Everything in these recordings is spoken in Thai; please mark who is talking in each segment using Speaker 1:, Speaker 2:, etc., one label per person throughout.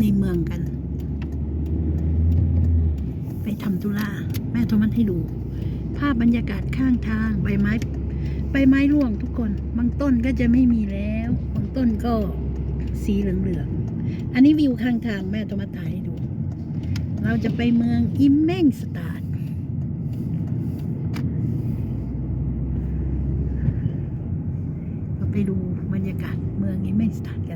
Speaker 1: ในเมืองกัน ไปทำธุระแม่โทรมันให้ดู ภาพบรรยากาศข้างทางใบไม้ใบไม้ร่วงทุกคน บางต้นก็จะไม่มีแล้วบางต้นก็สีเหลืองๆอันนี้วิวข้างทางแม่โทรมาถ่ายให้ดู เราจะไปเมืองอิมเมงสตาร์เราไปดูบรรยากาศเมืองอิมเมงสตาร์กัน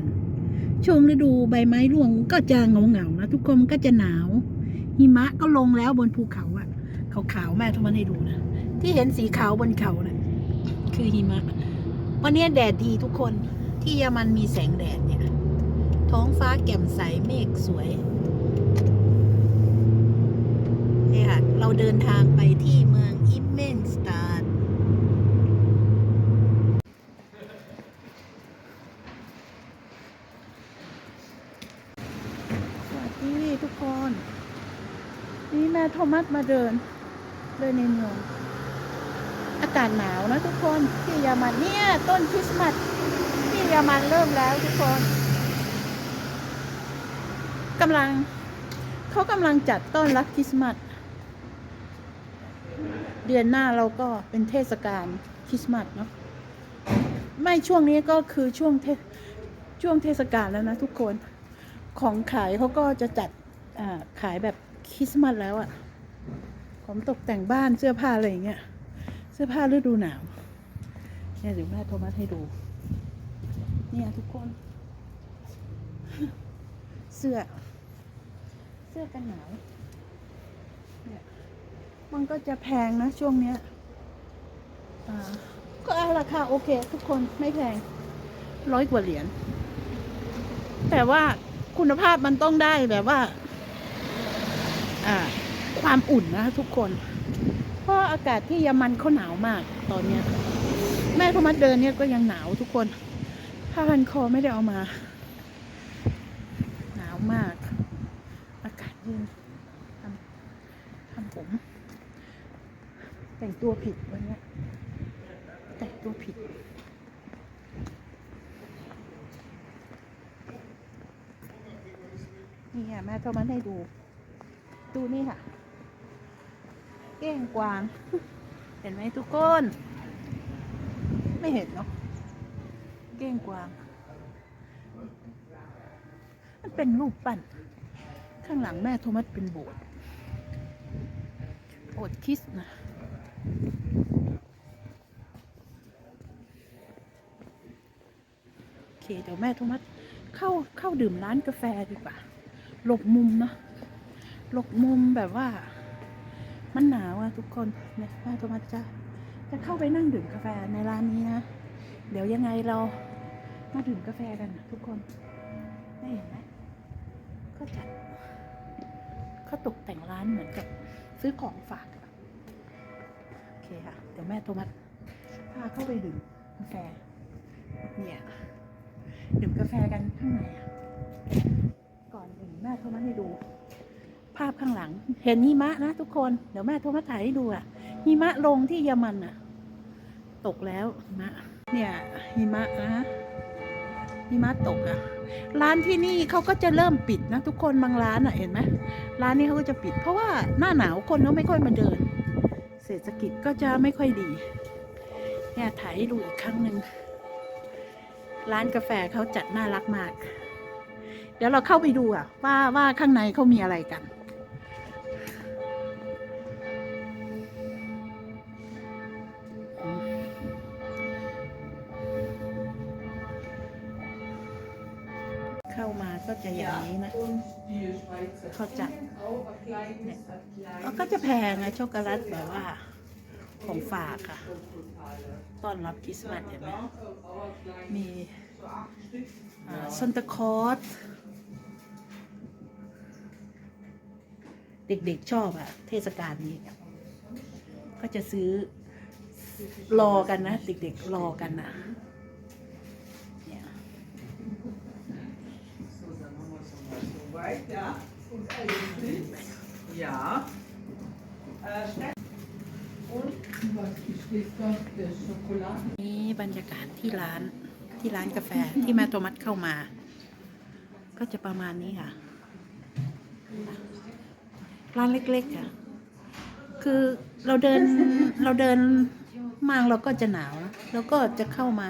Speaker 1: ช่วงฤดูใบไม้ร่วงก็จะเงาเงาๆนะทุกคนก็จะหนาว หิมะก็ลงแล้วบนภูเขาอะขาวๆแม่โทรมาให้ดูนะที่เห็นสีขาวบนเขาน่ะคือหิมะ วันนี้แดดดีทุกคนที่เยอรมันมีแสงแดดเนี่ย ท้องฟ้าแจ่มใสเมฆสวยเนี่ยค่ะเราเดินทางไปที่เมืองอิมเมนสตาร์สวัสดีทุกคน นี่แม่โทมัสมาเดินเดินในเมืองอากาศหนาวนะทุกคนที่เยอรมันเนี่ยต้นคริสต์มาสที่เยอรมันเริ่มแล้วทุกคนกำลังเขากำลังจัดต้อนรับคริสต์มาสเดือนหน้าเราก็เป็นเทศกาลคริสต์มาสเนาะไม่ช่วงนี้ก็คือช่วงเทช่วงเทศกาลแล้วนะทุกคนของขายเขาก็จะจัดขายแบบคริสต์มาสแล้วอะ ของตกแต่งบ้านเสื้อผ้าอะไรอย่างเงี้ย เสื้อผ้าฤดูหนาวเนี่ยเดี๋ยวแม่โทรมาให้ดู เนี่ยทุกคน เสื้อ เสื้อกันหนาวเนี่ยมันก็จะแพงนะช่วงเนี้ยอ่าก็ราคาโอเค ทุกคนไม่แพงร้อยกว่าเหรียญแต่ว่าคุณภาพมันต้องได้แบบว่า อ่า ความอุ่นนะทุกคน เพราะอากาศที่เยอรมันเขาหนาวมากตอนเนี้ย แม่โทมัสเดินเนี่ยก็ยังหนาวทุกคนผ้าพันคอไม่ได้เอามา หนาวมาก อากาศเย็นทำทำผม แต่งตัวผิดวันนี้แต่งตัวผิดนี่ค่ะแม่โทมัสให้ดู ดูนี่ค่ะ เก้งกวาง เห็นไหมทุกคน ไม่เห็นเนาะเก้งกวาง มันเป็นรูปปั้น ข้างหลังแม่โทมัสเป็นโบสถ์โบสถ์คริสต์นะโอเคเดี๋ยวแม่โทมัสเข้าเข้าดื่มร้านกาแฟดีกว่า หลบมุมนะหลบมุมแบบว่า มันหนาวอะทุกคนเนี่ยแม่โทมัสจะจะเข้าไปนั่งดื่มกาแฟในร้านนี้นะ เดี๋ยวยังไงเรามาดื่มกาแฟกันทุกคนได้เห็นไหมเขาจัดเขาตกแต่งร้านเหมือนกับซื้อของฝากโอเคค่ะ เดี๋ยวแม่โทมัสพาเข้าไปดื่มกาแฟ เนี่ยดื่มกาแฟกันข้างในก่อนอื่นแม่โทมัสให้ดูาพข้างหลัง เห็นหิมะนะทุกคน เดี๋ยวแม่โทรมาถ่ายให้ดูอะหิมะลงที่เยอรมันอะตกแล้วหิมะ เนี่ยหิมะนะหิมะตกอะร้านที่นี่เขาก็จะเริ่มปิดนะทุกคนบางร้านอะเห็นไหมร้านนี้เขาก็จะปิด เพราะว่าหน้าหนาวคนเขาไม่ค่อยมาเดิน เศรษฐกิจก็จะไม่ค่อยดี เนี่ยถ่ายให้ดูอีกครั้งหนึ่งร้านกาแฟเขาจัดน่ารักมาก เดี๋ยวเราเข้าไปดูอะว่าว่าข้างในเขามีอะไรกัน เขาจัดเนี่ยแล้วก็จะแพงนะช็อกโกแลตแบบว่า ของฝากค่ะต้อนรับคริสต์มาสเห็นไหมมีซันตาคลอสเด็กๆชอบอะเทศกาลนี้ ก็จะซื้อรอกันนะ เด็กๆรอกันนะเนี่ย
Speaker 2: Soweit, ja. Und Eisen. Ja. Äh, schnell. Und was ist das? Das Schokolade.
Speaker 1: นี่บรรยากาศที่ร้านที่ร้านกาแฟที่แม่โทมัสเข้ามา ก็จะประมาณนี้ค่ะ ร้านเล็กๆค่ะ คือเราเดินเราเดินมางเราก็จะหนาวนะแล้วก็จะเข้ามา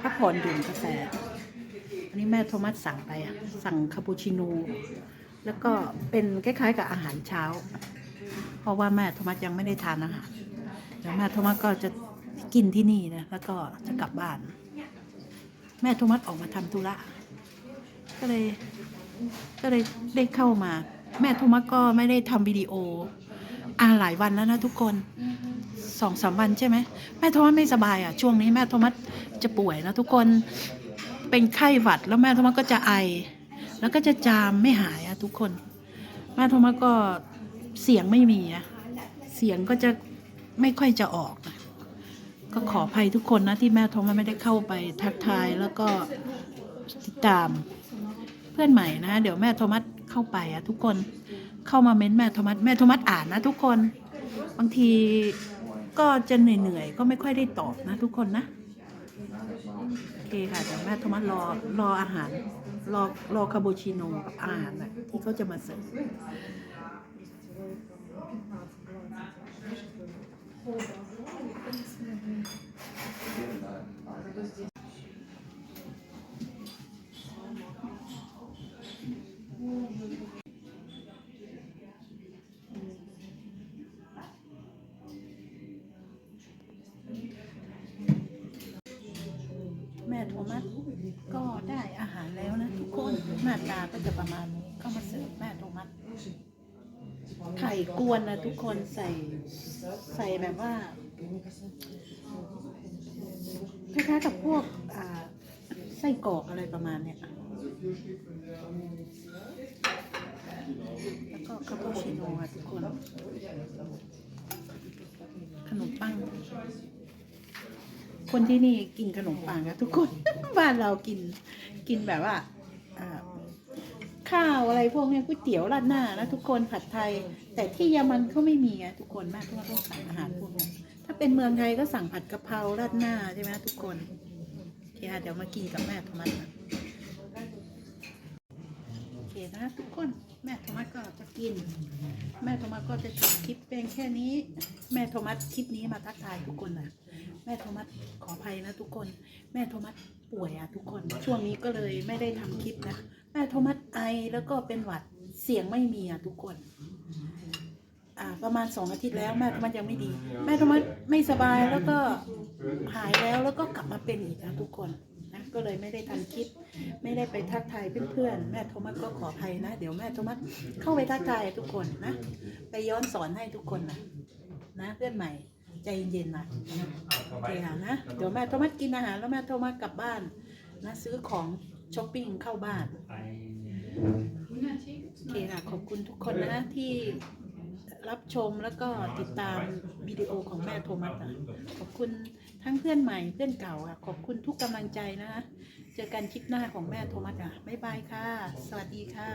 Speaker 1: พักผ่อนดื่มกาแฟ อันนี้แม่โทมัสสั่งไปอะสั่งคาปูชิโน่แล้วก็เป็นคล้ายๆกับอาหารเช้า เพราะว่าแม่โทมัสยังไม่ได้ทานอาหารเดี๋ยวแม่โทมัสก็จะกินที่นี่นะแล้วก็จะกลับบ้าน แม่โทมัสออกมาทำธุระก็เลยก็เลยได้เข้ามา แม่โทมัสก็ไม่ได้ทำวิดีโออ่าหลายวันแล้วนะทุกคนสองสามวันใช่ไหมแม่โทมัสไม่สบายอะช่วงนี้แม่โทมัสจะป่วยนะทุกคน เป็นไข้หวัดแล้วแม่โทมัสก็จะไอ แล้วก็จะจามไม่หายอะทุกคน แม่โทมัสก็เสียงไม่มีอะเสียงก็จะไม่ค่อยจะออกนะก็ขออภัยทุกคนนะที่แม่โทมัสไม่ได้เข้าไปทักทายแล้วก็ติดตามเพื่อนใหม่นะ เดี๋ยวแม่โทมัสเข้าไปอะทุกคนเข้ามาเม้นแม่โทมัสแม่โทมัสอ่านนะ ทุกคน บางทีก็จะเหนื่อยๆก็ไม่ค่อยได้ตอบนะ ทุกคนนะ คค่ะแต่แม่โทมัสรอรออาหาร รอรอคาโบชิโน่กับอาหารนะที่เขาจะมาเสิร์ฟ ม่โทมัสก็ได้อาหารแล้วนะทุกคนหน้าตาก็จะประมาณนี้ก็มาเสิร์ฟแม่โทมัสไข่กวนนะทุกคนใส่ใส่แบบว่าคล้ายๆกับพวกไส้กรอกอะไรประมาณเนี้ยแล้วก็คาปูชิโน่ค่ะทุกคน ขนมปัง คนที่นี่กินขนมปังกันทุกคน บ้านเรากินกินแบบว่าข้าวอะไรพวกนี้ก๋วยเตี๋ยวราดหน้านะทุกคนผัดไทย แต่ที่เยอรมันเขาไม่มีไงทุกคนมากทุกคนต้องสั่งอาหารพวกนี้ถ้าเป็นเมืองไทยก็สั่งผัดกะเพราราดหน้าใช่ไหมทุกคนโอเคค่ะเดี๋ยวมากินกับแม่โทมัสนะโอเคนะทุกคนแม่โทมัสก็จะกิน แม่โทมัสก็จะจบคลิปเพียงแค่นี้ แม่โทมัสคลิปนี้มาทักทายทุกคนนะ แม่โทมัสขออภัยนะทุกคน แม่โทมัสป่วยอะทุกคน ช่วงนี้ก็เลยไม่ได้ทำคลิปนะ แม่โทมัสไอแล้วก็เป็นหวัดเสียงไม่มีอะทุกคน อ่า ประมาณสองอาทิตย์แล้วแม่โทมัสยังไม่ดี แม่โทมัสไม่สบายแล้วก็หายแล้วแล้วก็กลับมาเป็นอีกนะทุกคนนะก็เลยไม่ได้ทำคลิป ไม่ได้ไปทักทายเพื่อนๆ แม่โทมัสก็ขออภัยนะ เดี๋ยวแม่โทมัสเข้าไปทักทายทุกคนนะ ไปย้อนสอนให้ทุกคนนะนะเพื่อนใหม่ ใจเย็นๆนะโอเคค่ะนะ เดี๋ยวแม่โทมัสกินอาหารแล้วแม่โทมัสกลับบ้านนะซื้อของช้อปปิ้งเข้าบ้านโอเคค่ะขอบคุณทุกคนนะที่รับชมแล้วก็ติดตามวิดีโอของแม่โทมัสอะขอบคุณทั้งเพื่อนใหม่เพื่อนเก่าอะขอบคุณทุกกำลังใจนะคะเจอกันคลิปหน้าของแม่โทมัสอะบ๊ายบายค่ะ สวัสดีค่ะ